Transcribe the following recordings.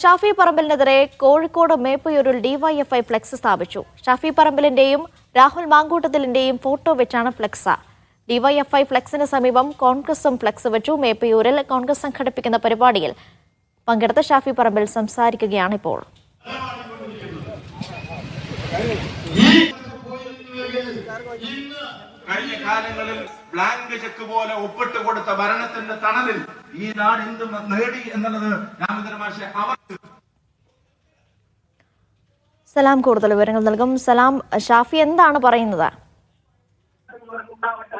Shafi പറമ്പലിനെതിരെ Kozhikode മേപ്പയൂരിൽ DYFI flex സ്ഥാപിച്ചു. ഷാഫി പറമ്പലിന്റെയും രാഹുൽ മാങ്കൂട്ടത്തിലിന്റെയും ഫോട്ടോ വെച്ചാണ് ഫ്ലെക്സ്. ഡിവൈഎഫ്ഐ ഫ്ലെക്സിന് സമീപം കോൺഗ്രസും ഫ്ലെക്സ് വെച്ചു മേപ്പയൂരിൽ കോൺഗ്രസ് സംഘടിപ്പിക്കുന്ന പരിപാടിയിൽ. പങ്കെടുത്ത ഷാഫി പറമ്പിൽ സംസാരിക്കുകയാണ് ഇപ്പോൾ. കഴിഞ്ഞ കാലങ്ങളിൽ ബ്ലാങ്ക് ചെക്ക് പോലെ ഒപ്പിട്ട് കൊടുത്ത ഭരണത്തിന്റെ തണലിൽ ഈ നാട് എന്ത് നേടി എന്നുള്ളത് രാമചന്ദ്ര മാഷെ അവർ സലാം കൂടുതൽ വിവരങ്ങൾ നൽകും. സലാം ഷാഫി എന്താണ് പറയുന്നത്?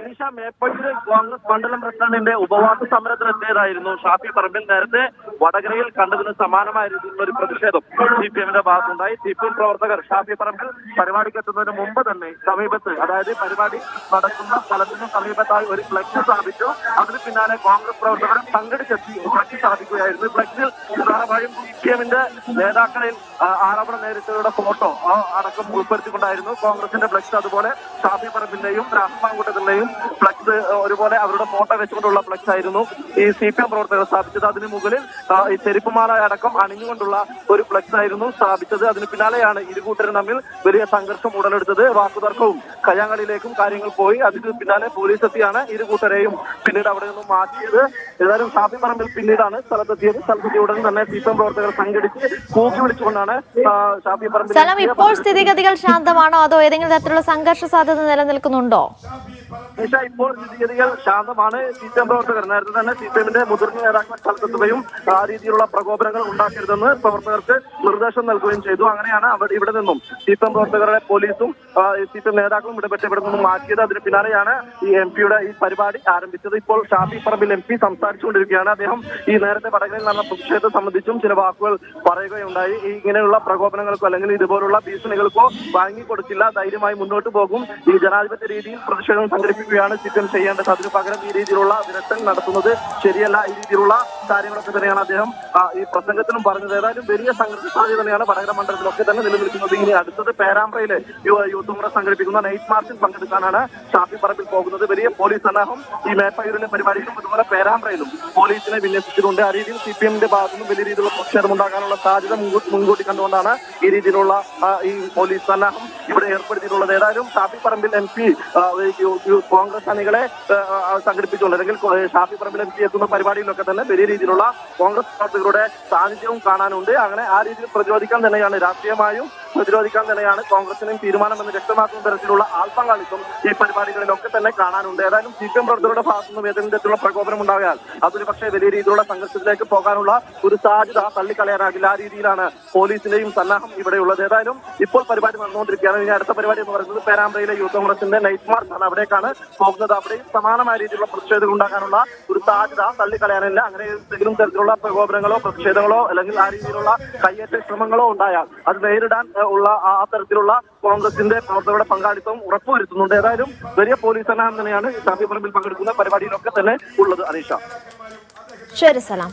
അനീഷ മേപ്പള്ളിയിലെ കോൺഗ്രസ് മണ്ഡലം പ്രസിഡന്റിന്റെ ഉപവാസ സമരത്തിനെത്തിയതായിരുന്നു ഷാഫി പറമ്പിൽ നേരത്തെ വടകരയിൽ കണ്ടതിന് സമാനമായ രീതിയിലുള്ള ഒരു പ്രതിഷേധം. സി പി എമ്മിന്റെ ഭാഗത്തുണ്ടായി. സി പി എം പ്രവർത്തകർ ഷാഫി പറമ്പിൽ പരിപാടിക്ക് എത്തുന്നതിന് മുമ്പ് തന്നെ സമീപത്ത് അതായത് പരിപാടി നടക്കുന്ന സ്ഥലത്തിന് സമീപത്തായി ഒരു ഫ്ലക്സ് സ്ഥാപിച്ചു. അതിന് പിന്നാലെ കോൺഗ്രസ് പ്രവർത്തകർ സംഘടിച്ചെത്തി ഫ്ലക്സ് സ്ഥാപിക്കുകയായിരുന്നു. ഫ്ലക്സിൽ പ്രധാനമായും സി പി എമ്മിന്റെ നേതാക്കളിൽ ആരോപണ നേരിട്ടവരുടെ ഫോട്ടോ അടക്കം ഉൾപ്പെടുത്തിക്കൊണ്ടായിരുന്നു കോൺഗ്രസിന്റെ ഫ്ലക്സ് അതുപോലെ ഷാഫി പറമ്പിന്റെയും രാഹുൽമാങ്കൂട്ടത്തിന്റെയും ഫ്ലക്സ് ഒരുപോലെ അവരുടെ ഫോട്ടോ വെച്ചുകൊണ്ടുള്ള ഫ്ലക്സ് ആയിരുന്നു. ഈ സി പി എം പ്രവർത്തകർ സ്ഥാപിച്ചത് അതിന് മുകളിൽ ഈ ചെരുപ്പുമാല അടക്കം അണിഞ്ഞുകൊണ്ടുള്ള ഒരു ഫ്ലക്സ് ആയിരുന്നു സ്ഥാപിച്ചത്. അതിന് പിന്നാലെയാണ് ഇരുകൂട്ടരും തമ്മിൽ വലിയ സംഘർഷം ഉടലെടുത്തത്. വാക്കുതർക്കവും കയ്യാങ്കളിയിലേക്കും കാര്യങ്ങൾ പോയി. അതിന് പിന്നാലെ പോലീസ് എത്തിയാണ് ഇരുകൂട്ടരെയും പിന്നീട് അവിടെ നിന്നും മാറ്റിയത്. ഏതായാലും ഷാഫി പറമ്പിൽ പിന്നീടാണ് സ്ഥലത്തെത്തിയത്. സ്ഥലത്തെത്തിയ ഉടൻ തന്നെ സി പി എം പ്രവർത്തകർ സംഘടിച്ച് കൂക്കി വിളിച്ചുകൊണ്ടാണ് സ്ഥലം ഷാഫി പറമ്പിൽ ഇപ്പോൾ സ്ഥിതിഗതികൾ ശാന്തമാണോ? അതോ ഏതെങ്കിലും തരത്തിലുള്ള സംഘർഷ സാധ്യത നിലനിൽക്കുന്നുണ്ടോ? നിഷ ഇപ്പോൾ സ്ഥിതിഗതികൾ ശാന്തമാണ്. സി പി എം പ്രവർത്തകർ നേരത്തെ തന്നെ സി പി എമ്മിന്റെ മുതിർന്ന നേതാക്കൾ സ്ഥലത്തെത്തുകയും ആ രീതിയിലുള്ള പ്രകോപനങ്ങൾ ഉണ്ടാക്കരുതെന്ന് പ്രവർത്തകർക്ക് നിർദ്ദേശം നൽകുകയും ചെയ്തു. അങ്ങനെയാണ് അവിടെ ഇവിടെ നിന്നും സി പി എം പ്രവർത്തകരുടെ പോലീസും സി പി എം നേതാക്കളും ഇടപെട്ട് ഇവിടെ നിന്നും മാറ്റിയത്. അതിന് പിന്നാലെയാണ് ഈ എം പിയുടെ ഈ പരിപാടി ആരംഭിച്ചത്. ഇപ്പോൾ ഷാഫി പറമ്പിൽ എം പി സംസാരിച്ചുകൊണ്ടിരിക്കുകയാണ്. അദ്ദേഹം ഈ നേരത്തെ വടകരയിൽ നടന്ന പ്രതിഷേധത്തെ സംബന്ധിച്ചും ചില വാക്കുകൾ പറയുകയുണ്ടായി. ഈ ഇങ്ങനെയുള്ള പ്രകോപനങ്ങൾക്കോ അല്ലെങ്കിൽ ഇതുപോലുള്ള ഭീഷണികൾക്കോ വാങ്ങിക്കൊടുക്കില്ല. ധൈര്യമായി മുന്നോട്ട് പോകും. ഈ ജനാധിപത്യ രീതിയിൽ പ്രതിഷേധം സംഘടിപ്പിക്കുകയാണ് ചിക്കൻ ചെയ്യേണ്ടത് അതിന് പകരം ഈ രീതിയിലുള്ള വിരട്ടൽ നടത്തുന്നത് ശരിയല്ല. ഈ രീതിയിലുള്ള കാര്യങ്ങളൊക്കെ തന്നെയാണ് അദ്ദേഹം ഈ പ്രസംഗത്തിനും പറഞ്ഞത്. ഏതായാലും വലിയ സംഘർഷ സാധ്യത തന്നെയാണ് വടകര മണ്ഡലത്തിലൊക്കെ തന്നെ നിലനിൽക്കുന്നത്. ഇനി അടുത്തത് പേരാമ്പ്രയിലെ യൂത്ത് കോൺഗ്രസ് സംഘടിപ്പിക്കുന്ന നൈറ്റ് മാർച്ചിൽ പങ്കെടുക്കാനാണ് ഷാഫി പറമ്പിൽ പോകുന്നത്. വലിയ പോലീസ് സന്നാഹം ഈ മേപ്പയൂരിലെ പരിപാടിയിലും അതുപോലെ പേരാമ്പ്രയിലും പോലീസിനെ വിന്യസിച്ചിട്ടുണ്ട്. ആ രീതിയിൽ സി പി എമ്മിന്റെ ഭാഗത്തുനിന്നും വലിയ രീതിയിലുള്ള പ്രതിഷേധം ഉണ്ടാകാനുള്ള സാധ്യത മുൻകൂ- മുൻകൂട്ടി കണ്ടുകൊണ്ടാണ് ഈ രീതിയിലുള്ള ഈ പോലീസ് സന്നാഹം ഇവിടെ ഏർപ്പെടുത്തിയിട്ടുള്ളത്. ഏതായാലും Shafi Parambil M P Congress അണികളെ സംഘടിപ്പിച്ചുകൊണ്ട് അല്ലെങ്കിൽ ഷാഫി പറമ്പിൽ എം പി എത്തുന്ന പരിപാടിയിലൊക്കെ തന്നെ വലിയ രീതിയിലുള്ള കോൺഗ്രസ് പ്രവർത്തകരുടെ സാന്നിധ്യവും കാണാനുണ്ട്. അങ്ങനെ ആ രീതിയിൽ പ്രതിരോധിക്കാൻ തന്നെയാണ് രാഷ്ട്രീയമായും പ്രതിരോധിക്കാൻ തന്നെയാണ് കോൺഗ്രസിനും തീരുമാനമെന്ന് വ്യക്തമാക്കുന്ന തരത്തിലുള്ള ആൽപ്പങ്കാളിത്തം ഈ പരിപാടികളിലൊക്കെ തന്നെ കാണാനുണ്ട്. ഏതായാലും സി പി എം പ്രവർത്തകരുടെ ഭാഗത്തുനിന്നും ഏതെങ്കിലും തരത്തിലുള്ള പ്രകോപനം ഉണ്ടായാൽ അതൊരു പക്ഷേ വലിയ രീതിയിലുള്ള സംഘർഷത്തിലേക്ക് പോകാനുള്ള ഒരു സാധ്യത തള്ളിക്കളയാനാകില്ല. ആ രീതിയിലാണ് പോലീസിന്റെയും സന്നാഹം ഇവിടെയുള്ളത്. ഏതായാലും ഇപ്പോൾ പരിപാടി നടന്നുകൊണ്ടിരിക്കുകയാണ്. ഇനി അടുത്ത പരിപാടി എന്ന് പറയുന്നത് പേരാമ്പ്രയിലെ യൂത്ത് കോൺഗ്രസിന്റെ നൈറ്റ് മാർച്ച് ആണ്. അവിടേക്കാണ് പോകുന്നത്. അവിടെയും സമാനമായ രീതിയിലുള്ള പ്രതിഷേധങ്ങൾ ഉണ്ടാകാനുള്ള ഒരു സാധ്യത തള്ളിക്കളയാനില്ല. അങ്ങനെ ഏതെങ്കിലും തരത്തിലുള്ള പ്രകോപനങ്ങളോ പ്രതിഷേധങ്ങളോ അല്ലെങ്കിൽ ആ രീതിയിലുള്ള കയ്യേറ്റ ശ്രമങ്ങളോ ഉണ്ടായാൽ അത് നേരിടാൻ ഉള്ള ആ തരത്തിലുള്ള കോൺഗ്രസിന്റെ പ്രവർത്തകരുടെ പങ്കാളിത്തം ഉറപ്പുവരുത്തുന്നുണ്ട്. ഏതായാലും വലിയ പോലീസ് സന്നാഹം തന്നെയാണ് ഷാഫി പറമ്പിൽ പങ്കെടുക്കുന്ന പരിപാടിയിലൊക്കെ തന്നെ ഉള്ളത് അനീഷ. ശരി സലാം.